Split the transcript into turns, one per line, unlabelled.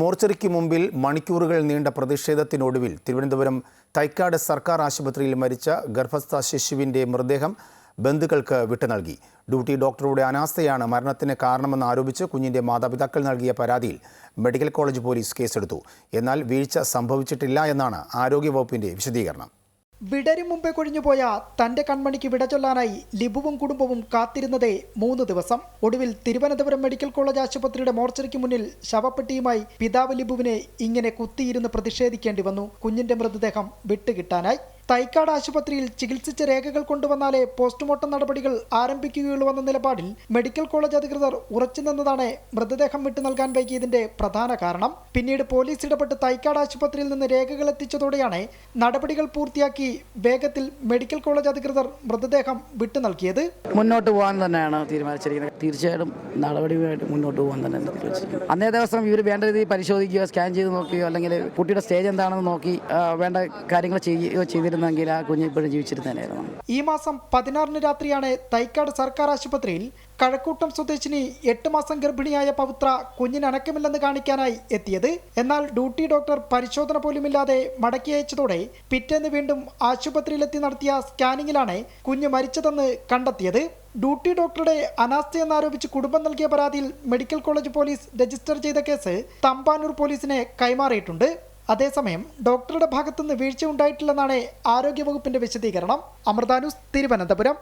മോർച്ചറിക്ക് മുമ്പിൽ മണിക്കൂറുകൾ നീണ്ട പ്രതിഷേധത്തിനൊടുവിൽ തിരുവനന്തപുരം തൈക്കാട് സർക്കാർ ആശുപത്രിയിൽ മരിച്ച ഗർഭസ്ഥ ശിശുവിന്റെ മൃതദേഹം ബന്ധുക്കൾക്ക് വിട്ടു നൽകി. ഡ്യൂട്ടി ഡോക്ടറുടെ അനാസ്ഥയാണ് മരണത്തിന് കാരണമെന്ന് ആരോപിച്ച് കുഞ്ഞിന്റെ മാതാപിതാക്കൾ നൽകിയ പരാതിയിൽ മെഡിക്കൽ കോളേജ് പോലീസ് കേസെടുത്തു. എന്നാൽ വീഴ്ച സംഭവിച്ചിട്ടില്ല എന്നാണ് ആരോഗ്യവകുപ്പിന്റെ വിശദീകരണം.
വിടരും മുമ്പേ കൊഴിഞ്ഞുപോയ തന്റെ കൺമണിക്ക് വിട ചൊല്ലാനായി ലിബുവും കുടുംബവും കാത്തിരുന്നതേ മൂന്ന് ദിവസം. ഒടുവിൽ തിരുവനന്തപുരം മെഡിക്കൽ കോളേജ് ആശുപത്രിയുടെ മോർച്ചറിക്ക് മുന്നിൽ ശവപ്പെട്ടിയുമായി പിതാവ് ലിബുവിനെ ഇങ്ങനെ കുത്തിയിരുന്ന് പ്രതിഷേധിക്കേണ്ടി വന്നു. കുഞ്ഞിന്റെ മൃതദേഹം വിട്ടുകിട്ടാനായി. തൈക്കാട് ആശുപത്രിയിൽ ചികിത്സിച്ച രേഖകൾ കൊണ്ടുവന്നാലേ പോസ്റ്റ്മോർട്ടം നടപടികൾ ആരംഭിക്കുകയുള്ളൂവെന്ന നിലപാടിൽ മെഡിക്കൽ കോളേജ് അധികൃതർ ഉറച്ചു നിന്നതാണ് മൃതദേഹം വിട്ടു നൽകാൻ വൈകിയതിന്റെ പ്രധാന കാരണം. പിന്നീട് പോലീസ് ഇടപെട്ട് തൈക്കാട് ആശുപത്രിയിൽ നിന്ന് രേഖകൾ എത്തിച്ചതോടെയാണ് നടപടികൾ പൂർത്തിയാക്കി വേഗത്തിൽ മെഡിക്കൽ കോളേജ് അധികൃതർ മൃതദേഹം വിട്ടു നൽകിയത്.
മുന്നോട്ട് പോകാൻ തന്നെയാണ് തീരുമാനിച്ചിരിക്കുന്നത്. തീർച്ചയായിട്ടും നടപടിയുമായിട്ട് മുന്നോട്ട് പോകാൻ തന്നെ അന്നേ ദിവസം ഇവർ വേണ്ട രീതിയിൽ പരിശോധിക്കുകയോ സ്കാൻ ചെയ്ത് നോക്കുകയോ അല്ലെങ്കിൽ കുട്ടിയുടെ സ്റ്റേജ് എന്താണെന്ന് നോക്കി വേണ്ട കാര്യങ്ങൾ ചെയ്യുകയോ ചെയ്തിരുന്നെങ്കിൽ ആ കുഞ്ഞ് ഇപ്പോഴും ജീവിച്ചിരുന്നേനായിരുന്നു
ഈ മാസം പതിനാറിന് രാത്രിയാണ് തൈക്കാട് സർക്കാർ ആശുപത്രിയിൽ കഴക്കൂട്ടം സ്വദേശിനി എട്ട് മാസം ഗർഭിണിയായ പവിത്ര കുഞ്ഞിന് അനക്കമില്ലെന്ന് കാണിക്കാനായി എത്തിയത്. എന്നാൽ ഡ്യൂട്ടി ഡോക്ടർ പരിശോധന പോലുമില്ലാതെ മടക്കി അയച്ചതോടെ പിറ്റേന്ന് വീണ്ടും ആശുപത്രിയിലെത്തി നടത്തിയ സ്കാനിങ്ങിലാണ് കുഞ്ഞ് മരിച്ചതെന്ന് കണ്ടെത്തിയത്. ഡ്യൂട്ടി ഡോക്ടറുടെ അനാസ്ഥയെന്നാരോപിച്ച് കുടുംബം നൽകിയ പരാതിയിൽ മെഡിക്കൽ കോളേജ് പോലീസ് രജിസ്റ്റർ ചെയ്ത കേസ് തമ്പാനൂർ പോലീസിനെ കൈമാറിയിട്ടുണ്ട്. അതേസമയം ഡോക്ടറുടെ ഭാഗത്തുനിന്ന് വീഴ്ച ഉണ്ടായിട്ടില്ലെന്നാണ് ആരോഗ്യവകുപ്പിന്റെ വിശദീകരണം. അമൃതാനുസ് തിരുവനന്തപുരം.